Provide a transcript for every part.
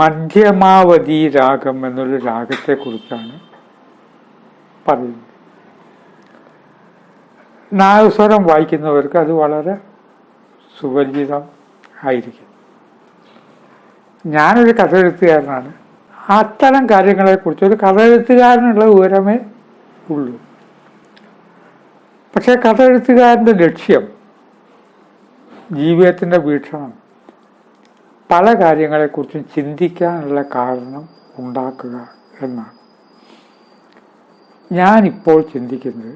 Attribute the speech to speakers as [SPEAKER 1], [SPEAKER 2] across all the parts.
[SPEAKER 1] മധ്യമാവധി രാഗം എന്നൊരു രാഗത്തെ കുറിച്ചാണ് പറയുന്നത്. നാഗസ്വരം വായിക്കുന്നവർക്ക് അത് വളരെ സുപരിചിതം ആയിരിക്കും ഞാനൊരു കഥ എഴുത്തുകാരനാണ് അത്തരം കാര്യങ്ങളെക്കുറിച്ച് ഒരു കഥ എഴുത്തുകാരനുള്ള വിവരമേ ഉള്ളൂ. പക്ഷെ കഥ എഴുത്തുകാരന്റെ ലക്ഷ്യം ജീവിതത്തിന്റെ വീക്ഷണം പല കാര്യങ്ങളെക്കുറിച്ചും ചിന്തിക്കാനുള്ള കാരണം ഉണ്ടാക്കുക എന്നാണ്. ഞാനിപ്പോൾ ചിന്തിക്കുന്നത്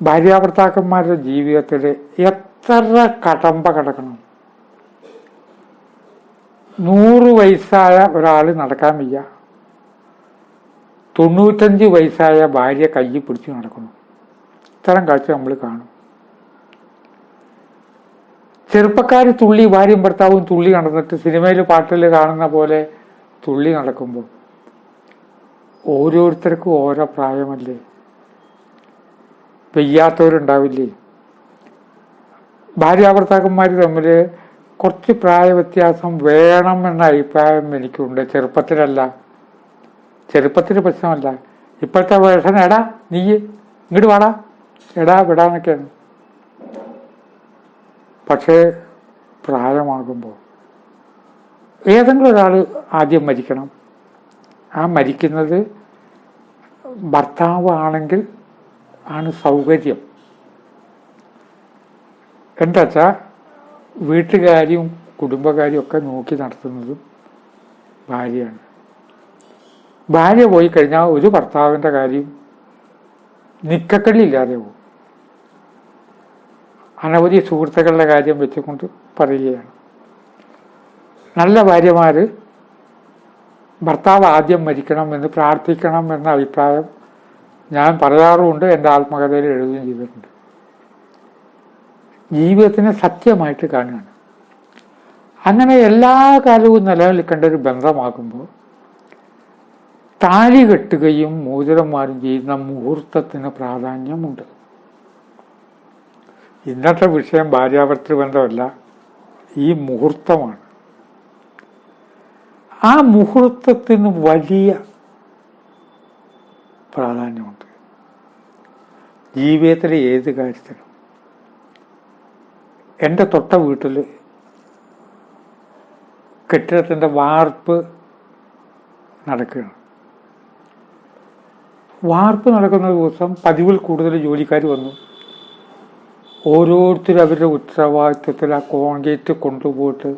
[SPEAKER 1] ഭാര്യാഭർത്താക്കന്മാരുടെ ജീവിതത്തിൽ എത്ര കടമ്പ കിടക്കണം? നൂറ് വയസ്സായ ഒരാൾ നടക്കാൻ വയ്യ. തൊണ്ണൂറ്റഞ്ച് വയസ്സായ ഭാര്യ കയ്യിൽ പിടിച്ച് നടക്കുന്നു. ഇത്തരം കാഴ്ച നമ്മൾ കാണും. ചെറുപ്പക്കാർ തുള്ളി ഭാര്യയും ഭർത്താവും തുള്ളി നടന്നിട്ട് സിനിമയിൽ പാട്ടിൽ കാണുന്ന പോലെ തുള്ളി നടക്കുമ്പോൾ ഓരോരുത്തർക്കും ഓരോ പ്രായമല്ലേ? വെയ്യാത്തവരുണ്ടാവില്ലേ? ഭാര്യാഭർത്താക്കന്മാർ തമ്മിൽ കുറച്ച് പ്രായ വ്യത്യാസം വേണം എന്ന അഭിപ്രായം എനിക്കുണ്ട്. ചെറുപ്പത്തിലല്ല. ചെറുപ്പത്തിന് പ്രശ്നമല്ല. ഇപ്പോഴത്തെ വേഷൻ എടാ നീ ഇങ്ങോട്ട് വാടാ. എടാ വിടാന്നൊക്കെയാണ്. പക്ഷേ പ്രായമാകുമ്പോൾ ഏതെങ്കിലും ഒരാൾ ആദ്യം മരിക്കണം. ആ മരിക്കുന്നത് ഭർത്താവാണെങ്കിൽ ആണ് സൗകര്യം. എന്താ വെച്ചാൽ വീട്ടുകാരും കുടുംബകാരും ഒക്കെ നോക്കി നടത്തുന്നതും ഭാര്യയാണ്. ഭാര്യ പോയി കഴിഞ്ഞാൽ ഒരു ഭർത്താവിന്റെ കാര്യം നിക്കക്കള്ളില്ലാതെ പോകും. അനവധി സുഹൃത്തുക്കളുടെ കാര്യം വെച്ചുകൊണ്ട് പറയുകയാണ്. നല്ല ഭാര്യമാർ ഭർത്താവ് ആദ്യം മരിക്കണം എന്ന് പ്രാർത്ഥിക്കണം എന്ന അഭിപ്രായം ഞാൻ പറയാറുമുണ്ട് എന്റെ ആത്മകഥയിൽ എഴുതുകയും ചെയ്തിട്ടുണ്ട്. ജീവിതത്തിനെ സത്യമായിട്ട് കാണുകയാണ്. അങ്ങനെ എല്ലാ കാലവും നിലനിൽക്കേണ്ട ഒരു ബന്ധമാകുമ്പോൾ താഴികെട്ടുകയും കെട്ടുകയും മോതിരം മാറും ചെയ്യുന്ന മുഹൂർത്തത്തിന് പ്രാധാന്യമുണ്ട്. ഇന്നത്തെ വിഷയം ഭാര്യാഭർത്തൃ ബന്ധമല്ല ഈ മുഹൂർത്തമാണ്. ആ മുഹൂർത്തത്തിന് വലിയ പ്രാധാന്യമുണ്ട്. ജീവിതത്തിലെ ഏത് കാര്യത്തിലും. എന്റെ തൊട്ട വീട്ടിൽ കെട്ടിടത്തിന്റെ വാർപ്പ് നടക്കുകയാണ്. വാർപ്പ് നടക്കുന്ന ദിവസം പതിവിൽ കൂടുതൽ ജോലിക്കാർ വന്നു. ഓരോരുത്തരും അവരുടെ ഉത്തരവാദിത്വത്തിൽ ആ കോൺക്രീറ്റ് കൊണ്ടുപോയിട്ട്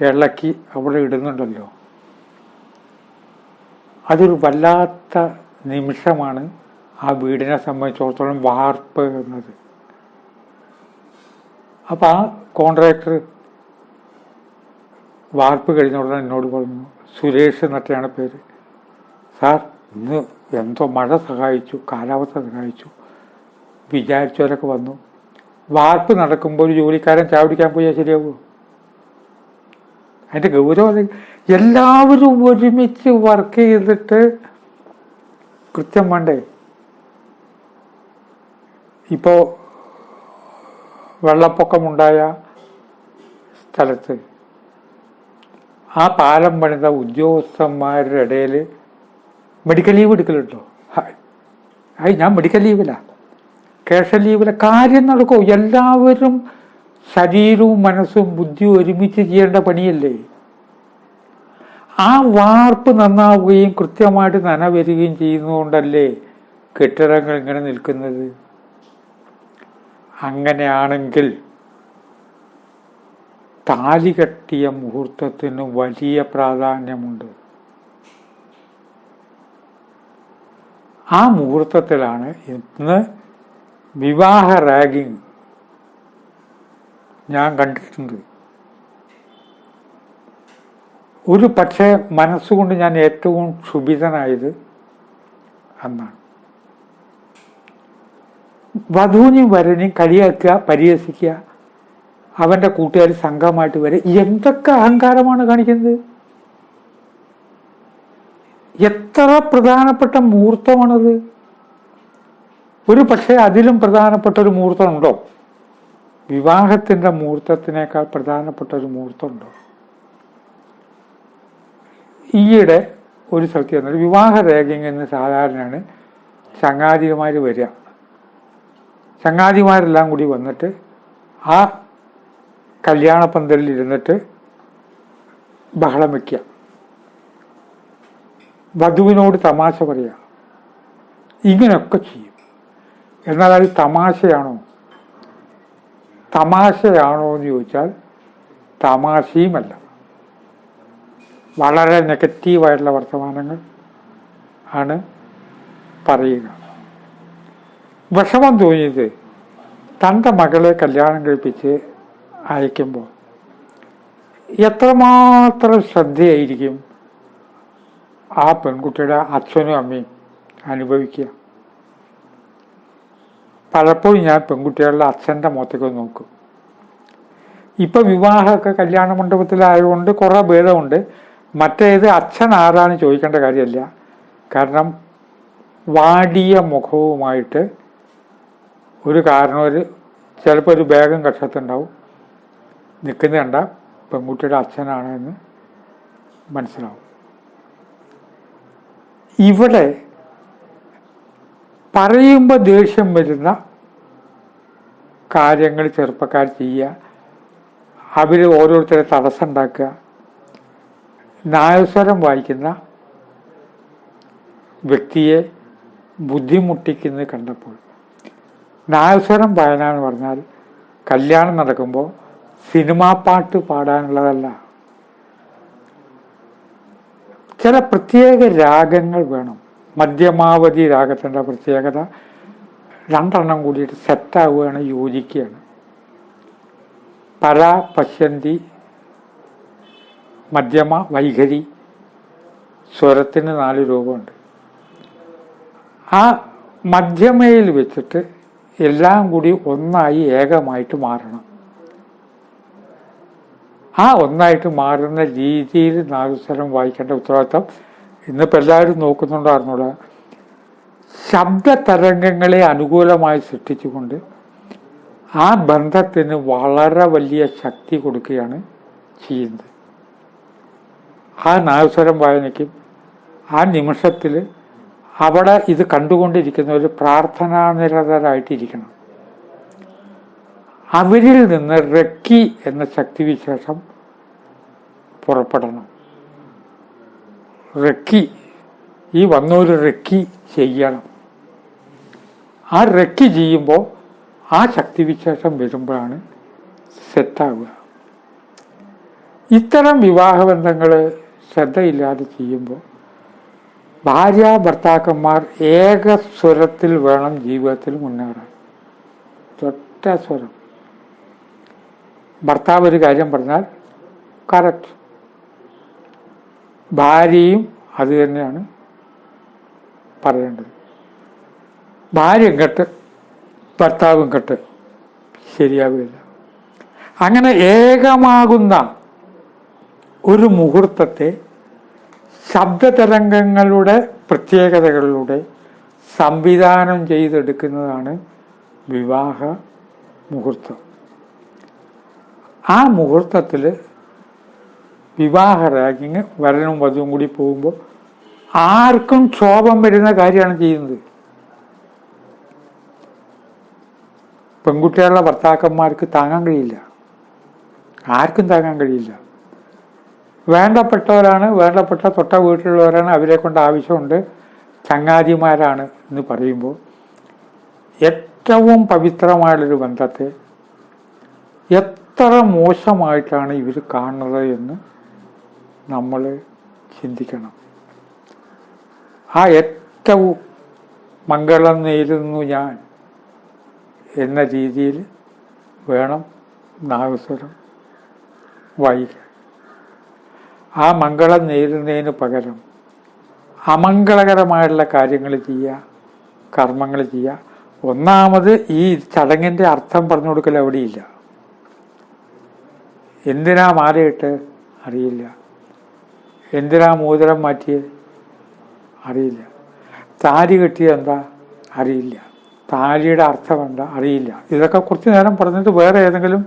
[SPEAKER 1] ഇളക്കി അവിടെ ഇടുന്നുണ്ടല്ലോ. അതൊരു വല്ലാത്ത നിമിഷമാണ് ആ വീടിനെ സംബന്ധിച്ചിടത്തോളം വാർപ്പ് എന്നത്. അപ്പം ആ കോൺട്രാക്ടർ വാർപ്പ് കഴിഞ്ഞ ഉടനെ എന്നോട് പറഞ്ഞു സുരേഷ് എന്നൊക്കെയാണ് പേര്. സാർ ഇന്ന് എന്തോ മഴ സഹായിച്ചു കാലാവസ്ഥ സഹായിച്ചു വിചാരിച്ചവരൊക്കെ വന്നു. വാർപ്പ് നടക്കുമ്പോൾ ഒരു ജോലിക്കാരൻ ചാവടിക്കാൻ പോയാൽ ശരിയാവൂ? അതിന്റെ ഗൗരവം എല്ലാവരും ഒരുമിച്ച് വർക്ക് ചെയ്തിട്ട് കൃത്യം വേണ്ടേ? ഇപ്പോൾ വെള്ളപ്പൊക്കമുണ്ടായ സ്ഥലത്ത് ആ പാലം പണിത ഉദ്യോഗസ്ഥന്മാരുടെ ഇടയിൽ മെഡിക്കൽ ലീവ് എടുക്കലുണ്ടോ? ഹായ് ഞാൻ മെഡിക്കൽ ലീവില്ല ക്യാഷ് ലീവില്ല കാര്യം നടക്കും. എല്ലാവരും ശരീരവും മനസ്സും ബുദ്ധിയും ഒരുമിച്ച് ചെയ്യേണ്ട പണിയല്ലേ? ആ വാർപ്പ് നന്നാവുകയും കൃത്യമായിട്ട് നന വരികയും ചെയ്യുന്നതുകൊണ്ടല്ലേ കെട്ടിടങ്ങൾ ഇങ്ങനെ നിൽക്കുന്നത്? അങ്ങനെയാണെങ്കിൽ താലി കെട്ടിയ മുഹൂർത്തത്തിന് വലിയ പ്രാധാന്യമുണ്ട്. ആ മുഹൂർത്തത്തിലാണ് ഇന്ന് വിവാഹ റാഗിങ് ഞാൻ കണ്ടിട്ടുണ്ട്. ഒരു പക്ഷേ മനസ്സുകൊണ്ട് ഞാൻ ഏറ്റവും ക്ഷുഭിതനായത് അന്നാണ്. വധുവിനെയും വരനെയും കളിയാക്കുക പരിഹസിക്കുക അവന്റെ കൂട്ടുകാർ സംഘമായിട്ട് വരെ എന്തൊക്കെ അഹങ്കാരമാണ് കാണിക്കുന്നത്? എത്ര പ്രധാനപ്പെട്ട മുഹൂർത്തമാണത്? ഒരു പക്ഷേ അതിലും പ്രധാനപ്പെട്ട ഒരു മുഹൂർത്തമുണ്ടോ വിവാഹത്തിന്റെ മുഹൂർത്തത്തിനേക്കാൾ പ്രധാനപ്പെട്ട ഒരു മുഹൂർത്തമുണ്ടോ ഈയിടെ ഒരു സ്ഥലത്ത് ചെന്നത് വിവാഹ രേഖയിൽ നിന്ന് സാധാരണയാണ് ചങ്ങാതിമാർ വരിക. ചങ്ങാതിമാരെല്ലാം കൂടി വന്നിട്ട് ആ കല്യാണപ്പന്തലിൽ ഇരുന്നിട്ട് ബഹളം വയ്ക്കുക വധുവിനോട് തമാശ പറയുക. ഇങ്ങനെയൊക്കെ ചെയ്യും. എന്നാൽ അത് തമാശയാണോ? തമാശയാണോ എന്ന് ചോദിച്ചാൽ തമാശയുമല്ല. വളരെ നെഗറ്റീവായിട്ടുള്ള വർത്തമാനങ്ങൾ ആണ് പറയുക. വിഷമം തോന്നിയത് തന്റെ മകളെ കല്യാണം കഴിപ്പിച്ച് അയക്കുമ്പോൾ എത്രമാത്രം ശ്രദ്ധയായിരിക്കും ആ പെൺകുട്ടിയുടെ അച്ഛനും അമ്മയും അനുഭവിക്കുക? പലപ്പോഴും ഞാൻ പെൺകുട്ടികളുടെ അച്ഛന്റെ മുഖത്തേക്ക് നോക്കും. ഇപ്പം വിവാഹമൊക്കെ കല്യാണ മണ്ഡപത്തിലായതുകൊണ്ട് കുറേ ഭേദമുണ്ട്. മറ്റേത് അച്ഛൻ ആരാന്ന് ചോദിക്കേണ്ട കാര്യമല്ല. കാരണം വാടിയ മുഖവുമായിട്ട് ഒരു കാരണം ഒരു ചിലപ്പോൾ ഒരു ബാഗും കക്ഷത്തുണ്ടാവും നിൽക്കുന്ന കണ്ട പെൺകുട്ടിയുടെ അച്ഛനാണ് എന്ന് മനസ്സിലാവും. ഇവിടെ പറയുമ്പോൾ ദേഷ്യം വരുന്ന കാര്യങ്ങൾ ചെറുപ്പക്കാർ ചെയ്യുക. അവർ ഓരോരുത്തരെ തടസ്സം ഉണ്ടാക്കുക നായസ്വരം വായിക്കുന്ന വ്യക്തിയെ ബുദ്ധിമുട്ടിക്കുന്നത് കണ്ടപ്പോൾ നായസ്വരം വായന എന്ന് പറഞ്ഞാൽ കല്യാണം നടക്കുമ്പോൾ സിനിമാ പാട്ട് പാടാനുള്ളതല്ല. ചില പ്രത്യേക രാഗങ്ങൾ വേണം. മധ്യമാവധി രാഗത്തിന്റെ പ്രത്യേകത രണ്ടെണ്ണം കൂടിയിട്ട് സെറ്റാവുകയാണ് യോജിക്കുകയാണ്. പര പശ്യന്തി മധ്യമ വൈഖരി സ്വരത്തിന് നാല് രൂപമുണ്ട്. ആ മധ്യമയിൽ വെച്ചിട്ട് എല്ലാം കൂടി ഒന്നായി ഏകമായിട്ട് മാറണം. ആ ഒന്നായിട്ട് മാറുന്ന രീതിയിൽ നാദസ്വരം വായിക്കേണ്ട ഉത്തരവാദിത്തം ഇന്നിപ്പോൾ എല്ലാവരും നോക്കുന്നുണ്ടോ അറിഞ്ഞൂടാ ശബ്ദ തരംഗങ്ങളെ അനുകൂലമായി സൃഷ്ടിച്ചുകൊണ്ട് ആ ബന്ധത്തിന് വളരെ വലിയ ശക്തി കൊടുക്കുകയാണ് ചെയ്യുന്നത്. ആ നാഗസ്വരം വായനയ്ക്കും ആ നിമിഷത്തിൽ അവിടെ ഇത് കണ്ടുകൊണ്ടിരിക്കുന്നവർ പ്രാർത്ഥനാനിരതരായിട്ടിരിക്കണം അവരിൽ നിന്ന് റക്കി എന്ന ശക്തിവിശേഷം പുറപ്പെടണം. റെക്കി. ഈ വന്നൊരു റെക്കി ചെയ്യണം. ആ റെക്കി ചെയ്യുമ്പോൾ ആ ശക്തിവിശേഷം വരുമ്പോഴാണ് സെറ്റാവുക. ഇത്തരം വിവാഹബന്ധങ്ങൾ ശ്രദ്ധയില്ലാതെ ചെയ്യുമ്പോൾ ഭാര്യ ഭർത്താക്കന്മാർ ഏക സ്വരത്തിൽ വേണം ജീവിതത്തിൽ മുന്നേറാൻ. ഒറ്റ സ്വരം. ഭർത്താവ് ഒരു കാര്യം പറഞ്ഞാൽ കറക്റ്റ്. ഭാര്യയും അത് തന്നെയാണ് പറയേണ്ടത്. ഭാര്യ കെട്ട് ഭർത്താവും കെട്ട് ശരിയാവില്ല അങ്ങനെ ഏകമാകുന്ന ഒരു മുഹൂർത്തത്തെ ശബ്ദതരംഗങ്ങളുടെ പ്രത്യേകതകളിലൂടെ സംവിധാനം ചെയ്തെടുക്കുന്നതാണ് വിവാഹ മുഹൂർത്തം. ആ മുഹൂർത്തത്തിൽ വിവാഹ റാങ്കിങ് വരനും വധുവും കൂടി പോകുമ്പോൾ ആർക്കും ക്ഷോഭം വരുന്ന കാര്യമാണ് ചെയ്യുന്നത്. പെൺകുട്ടികളുടെ ഭർത്താക്കന്മാർക്ക് താങ്ങാൻ കഴിയില്ല. ആർക്കും താങ്ങാൻ കഴിയില്ല. വേണ്ടപ്പെട്ടവരാണ് വേണ്ടപ്പെട്ട തൊട്ട വീട്ടിലുള്ളവരാണ് അവരെ കൊണ്ട് ആവശ്യമുണ്ട്. ചങ്ങാതിമാരാണ് എന്ന് പറയുമ്പോൾ ഏറ്റവും പവിത്രമായുള്ളൊരു ബന്ധത്തെ എത്ര മോശമായിട്ടാണ് ഇവർ കാണുന്നത് എന്ന് നമ്മൾ ചിന്തിക്കണം. ആ ഏറ്റവും മംഗളം നേരുന്നു ഞാൻ എന്ന രീതിയിൽ വേണം നാഗസ്വരം വായിക്കാൻ. ആ മംഗളം നേരുന്നതിന് പകരം അമംഗളകരമായുള്ള കാര്യങ്ങൾ ചെയ്യുക കർമ്മങ്ങൾ ചെയ്യുക. ഒന്നാമത് ഈ ചടങ്ങിന്റെ അർത്ഥം പറഞ്ഞു കൊടുക്കൽ അവിടെയില്ല എന്തിനാ മാലയിട്ട്? അറിയില്ല. എന്തിനാ മോതിരം മാറ്റിയത്? അറിയില്ല. താലി കെട്ടിയത് എന്താ? അറിയില്ല. താലിയുടെ അർത്ഥം എന്താ? അറിയില്ല. ഇതൊക്കെ കുറച്ച് നേരം പറഞ്ഞിട്ട് വേറെ ഏതെങ്കിലും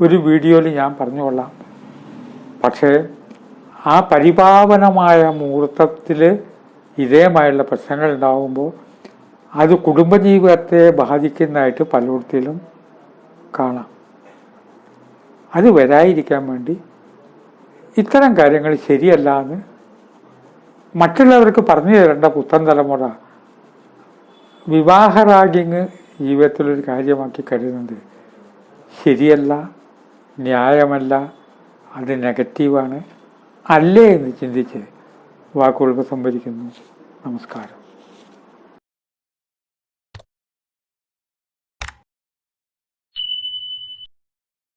[SPEAKER 1] ഒരു വീഡിയോയിൽ ഞാൻ പറഞ്ഞുകൊള്ളാം. പക്ഷേ ആ പരിപാവനമായ മുഹൂർത്തത്തിൽ ഇതേമായുള്ള പ്രശ്നങ്ങൾ ഉണ്ടാകുമ്പോൾ അത് കുടുംബജീവിതത്തെ ബാധിക്കുന്നതായിട്ട് പലയിടത്തിലും കാണാം. അത് വരാതിരിക്കാൻ വേണ്ടി ഇത്തരം കാര്യങ്ങൾ ശരിയല്ല എന്ന് മറ്റുള്ളവർക്ക് പറഞ്ഞു തരേണ്ട പുത്തൻ തലമുറ വിവാഹ റാഗിങ് ജീവിതത്തിലൊരു കാര്യമാക്കി കരുതുന്നത് ശരിയല്ല ന്യായമല്ല അത് നെഗറ്റീവാണ് അല്ലേ എന്ന് ചിന്തിച്ച് വാക്കുകൾ സംഭരിക്കുന്നു നമസ്കാരം.